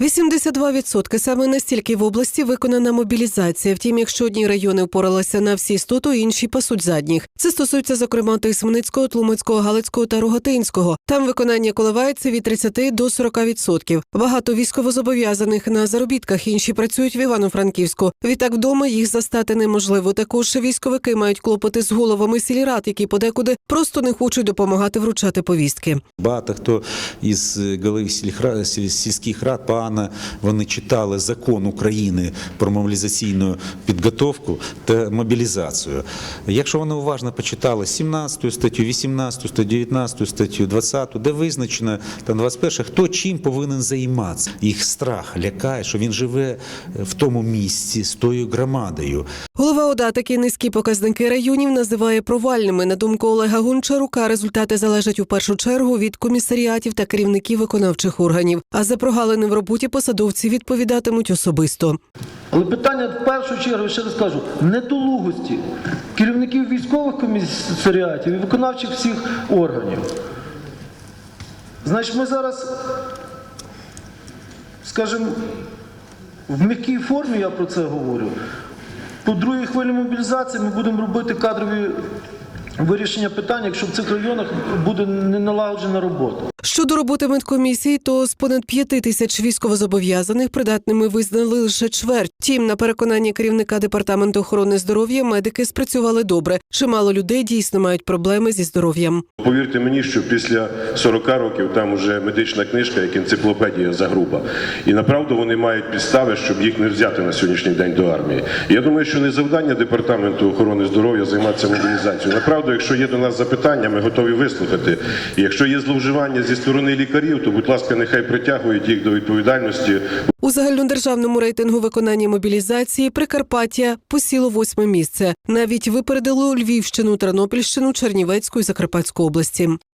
82% саме настільки в області виконана мобілізація. Втім, якщо одні райони впоралися на всі 100, то інші пасуть задніх. Це стосується зокрема Тисменицького, Тлумацького, Галицького та Рогатинського. Там виконання коливається від 30 до 40%. Багато військовозобов'язаних на заробітках, інші працюють в Івано-Франківську. Відтак вдома їх застати неможливо. Також військовики мають клопоти з головами сільрад, які подекуди просто не хочуть допомагати вручати повістки. Багато хто із е, голів сільських рад погано вони читали закон України про мобілізаційну підготовку та мобілізацію. Якщо вони уважно почитали 17 статтю, 18 статтю, 19 статтю, 20, де визначено там 21, хто чим повинен займатися. Їх страх лякає, що він живе в тому місці з тою громадою. Голова ОДА такі низькі показники районів називає провальними. На думку Олега Гончарука, результати залежать у першу чергу від комісаріатів та керівників виконавчих органів. А за прогалини в роботі посадовці відповідатимуть особисто. Але питання в першу чергу, ще раз кажу, недолугості керівників військових комісаріатів і виконавчих всіх органів. Значить, ми зараз, скажімо, в м'якій формі я про це говорю. По другій хвилі мобілізації ми будемо робити кадрові вирішення питань, якщо в цих районах буде не налагоджена робота. Щодо роботи медкомісії, то з понад п'яти тисяч військовозобов'язаних придатними визнали лише чверть. Втім, на переконання керівника департаменту охорони здоров'я медики спрацювали добре. Чимало людей дійсно мають проблеми зі здоров'ям. Повірте мені, що після 40 років там уже медична книжка, як енциклопедія загруба. І направду вони мають підстави, щоб їх не взяти на сьогоднішній день до армії. Я думаю, що не завдання департаменту охорони здоров'я займатися мобілізацією. Направду, якщо є до нас запитання, ми готові вислухати. І якщо є зловживання зі сторони лікарів, то будь ласка, нехай притягують їх до відповідальності. У загальнодержавному рейтингу виконання мобілізації Прикарпаття посіло восьме місце. Навіть випередило Львівщину, Тернопільщину, Чернівецьку і Закарпатську області.